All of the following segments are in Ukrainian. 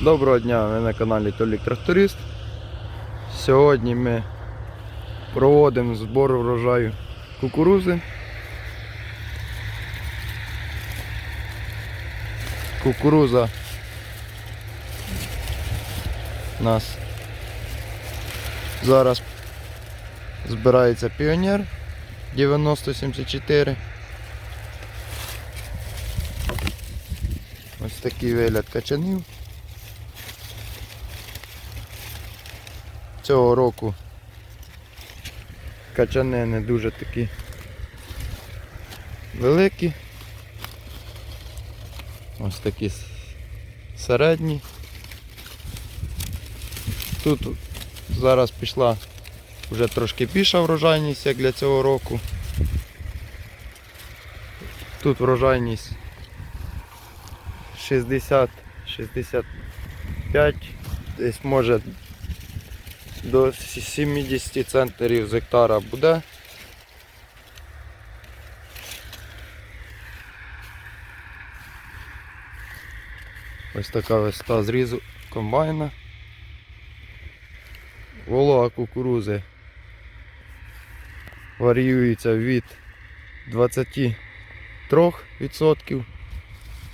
Доброго дня, ви на каналі Толік Тракторист. Сьогодні ми проводимо збор врожаю кукурузи. Кукуруза у нас зараз збирається піонер 9074. Ось такий вигляд качанів. Цього року качани не дуже такі великі. Ось такі середні. Тут зараз пішла вже трошки більша врожайність, як для цього року. Тут врожайність 60-65, десь може до 70 центнерів з гектара буде. Ось така висота зрізу комбайна. Волога кукурузи варіюється від 23%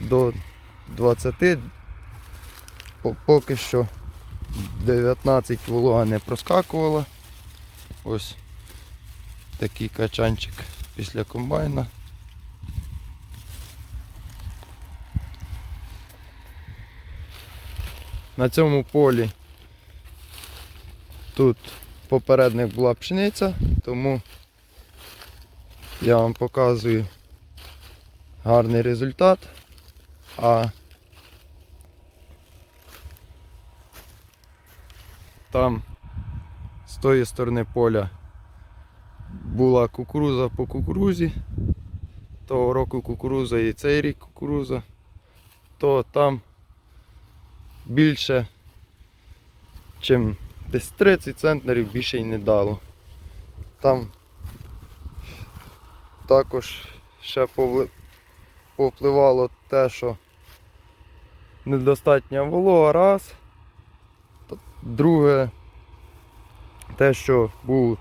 до 20%. Поки що 19 волога не проскакувала. Ось такий качанчик після комбайна. На цьому полі тут попередник була пшениця, тому я вам показую гарний результат. А там з тої сторони поля була кукуруза по кукурузі. Того року кукуруза і цей рік кукуруза, то там більше, чим десь 30 центнерів більше й не дало. Там також ще повпливало те, що недостатня волога раз. Друге, те, що був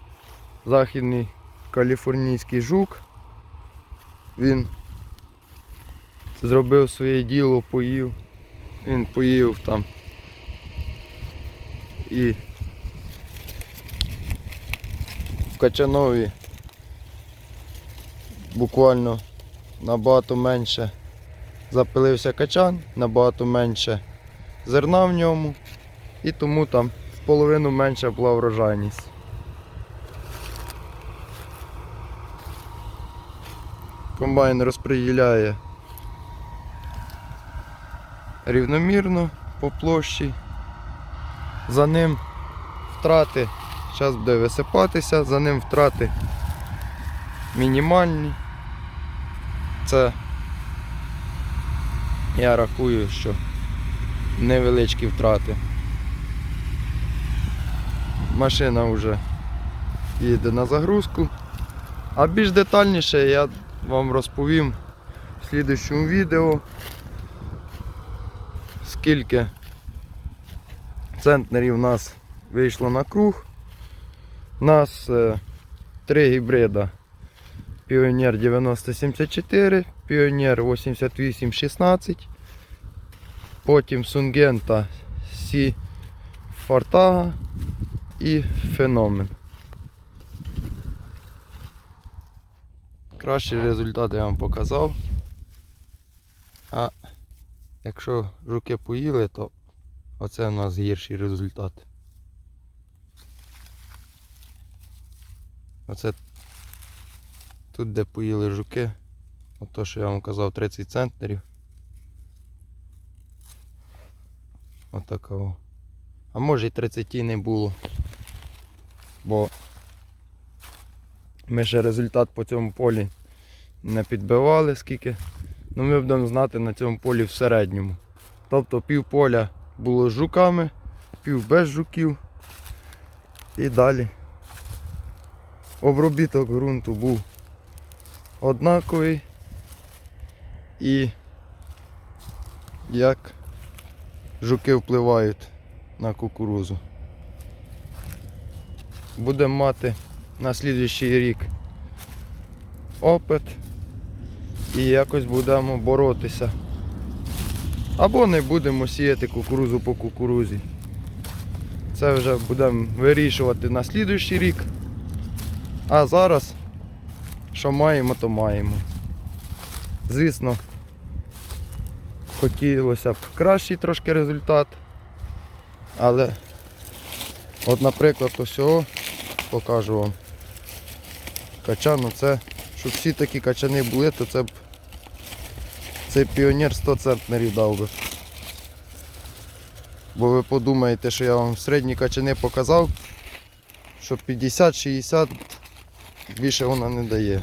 західний каліфорнійський жук, він зробив своє діло, поїв. Він поїв там і в Качанові буквально набагато менше запилився качан, набагато менше зерна в ньому, і тому там в половину менша була врожайність. Комбайн розподіляє рівномірно по площі. За ним втрати, зараз буде висипатися, за ним втрати мінімальні. Це я рахую, що невеличкі втрати. Машина вже їде на загрузку. А більш детальніше я вам розповім в слідущому відео, скільки центнерів у нас вийшло на круг. У нас е, три гібрида. Піонер 9074, Піонер 8816, потім Сунгента Сі Фортага і Феномен. Кращий результат я вам показав. А якщо жуки поїли, то оце у нас гірший результат. Оце тут, де поїли жуки, ото що я вам казав 30 центнерів. Отакого. А може і 30 і не було. Бо ми ще результат по цьому полі не підбивали скільки. Ну ми будемо знати на цьому полі в середньому. Тобто пів поля було з жуками, пів без жуків. І далі. Обробіток ґрунту був однаковий. І як жуки впливають на кукурузу. Будемо мати на слідуючий рік опит і якось будемо боротися. Або не будемо сіяти кукурузу по кукурузі. Це вже будемо вирішувати на слідуючий рік. А зараз, що маємо, то маємо. Звісно, хотілося б кращий трошки результат. Але от, наприклад, усього покажу вам. Качану це, щоб всі такі качани були, то це б цей піонер 100 центнерів дав би. Бо ви подумаєте, що я вам середні качани показав, що 50-60 більше вона не дає.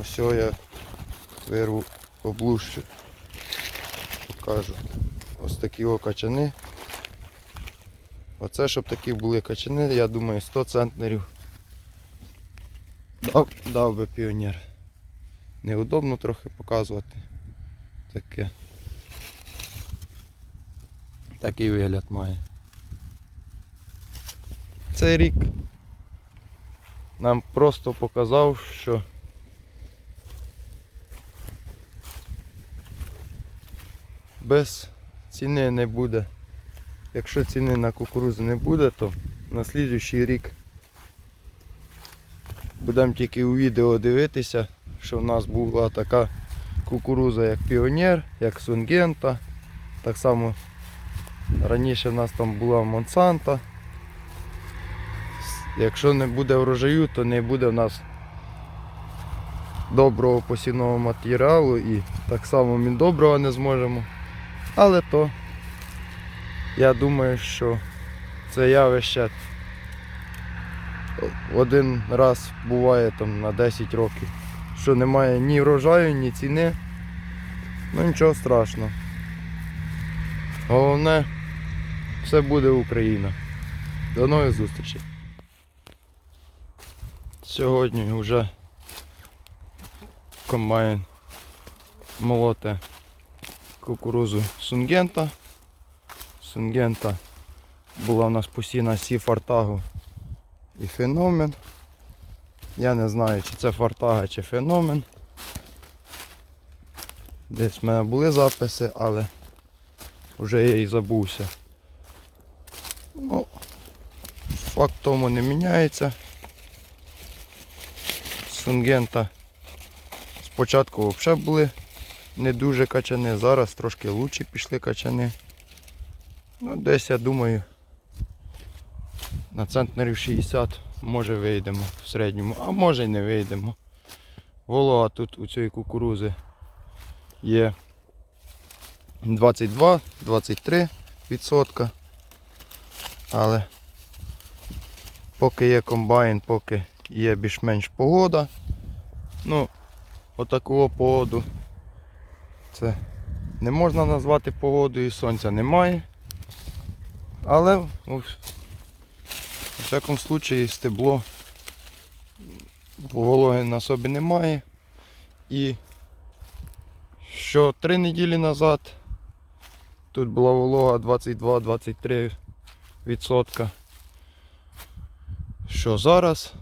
Ось я вирву облущу. Покажу. Ось такі о качани. Оце, щоб такі були качани, я думаю, 100 центнерів. Дав, дав би піонер. Неудобно трохи показувати. Таке. Такий вигляд має. Цей рік нам просто показав, що без ціни не буде. Якщо ціни на кукурудзу не буде, то на слідуючий рік будемо тільки у відео дивитися, що в нас була така кукуруза як Піонер, як Сунгента. Так само раніше в нас там була Монсанта. Якщо не буде врожаю, то не буде в нас доброго посівного матеріалу і так само міндоброго не зможемо. Але то я думаю, що це явище один раз буває там на 10 років. Що немає ні врожаю, ні ціни. Ну нічого страшного. Головне, все буде Україна. До нових зустрічей. Сьогодні вже комбайн молоте кукурузу Сунгента. Сунгента була у нас постійна сі фартагу і феномен. Я не знаю, чи це фартага, чи феномен. Десь в мене були записи, але вже я і забувся. Ну, факт тому не міняється. Сунгента спочатку взагалі були не дуже качани, зараз трошки лучше пішли качани. Ну, десь я думаю на центнерів 60 може вийдемо в середньому, а може й не вийдемо. Волога тут у цієї кукурузи є 22-23 відсотка. Але поки є комбайн, поки є більш-менш погода. Ну, отаку погоду це не можна назвати погодою, сонця немає. Але у всякому случаї стебло вологи на собі немає. І що три неділі назад тут була волога 22-23 відсотка. Що зараз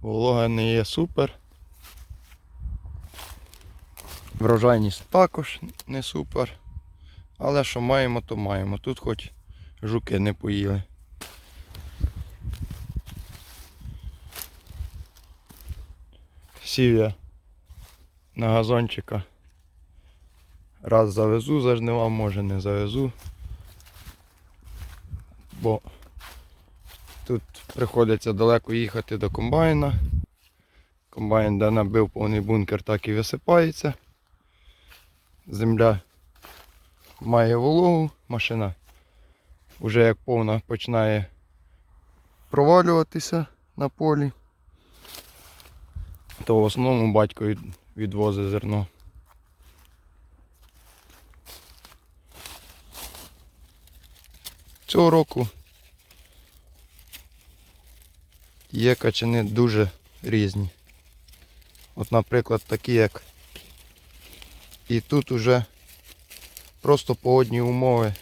волога не є супер. Врожайність також не супер. Але що маємо, то маємо. Тут хоч жуки не поїли. Сів я на газончика. Раз завезу за жнива, може не завезу. Бо тут приходиться далеко їхати до комбайна. Комбайн, де набив повний бункер, так і висипається. Земля має вологу, машина вже як повна починає провалюватися на полі, то в основному батько відвозить зерно. Цього року є качани дуже різні. От, наприклад, такі як і тут уже просто погодні умови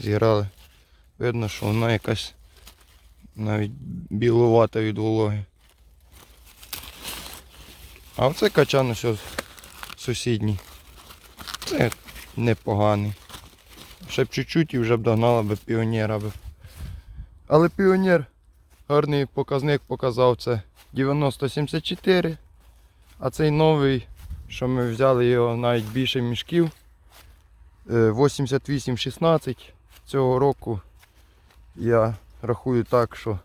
зіграли. Видно, що вона якась навіть білувата від вологи. А оце качан ось сусідній. Це непоганий. Ще б чуть-чуть і вже б догнала би піонера би. Але піонер гарний показник показав це 9074. А цей новий, що ми взяли його навіть більше мішків. е, 88-16 цього року я рахую так, що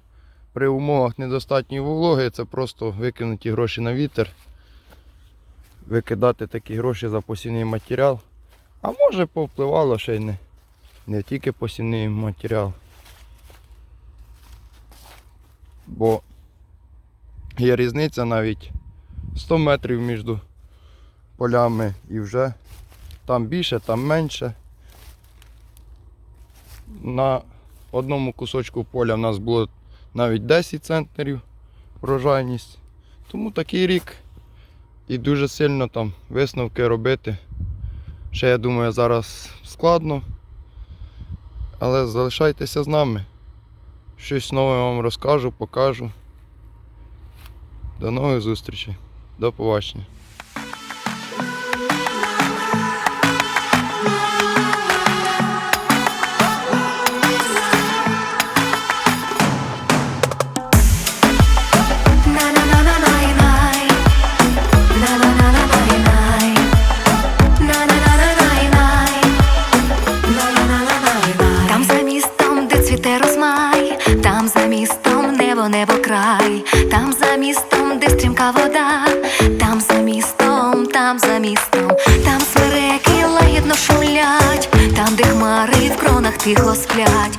при умовах недостатньої вологи це просто викинуті гроші на вітер. Викидати такі гроші за посівний матеріал. А може повпливало ще й не, не тільки посівний матеріал. Бо є різниця навіть 100 метрів між полями і вже там більше, там менше. На одному кусочку поля в нас було навіть 10 центнерів врожайність. Тому такий рік і дуже сильно там висновки робити. Ще я думаю зараз складно. Але залишайтеся з нами. Щось нове вам розкажу, покажу. До нових зустрічей. До побачення. Небо, небо край, там за містом, де стрімка вода, там за містом, там за містом, там смереки лагідно шумлять, там, де хмари в кронах тихо сплять,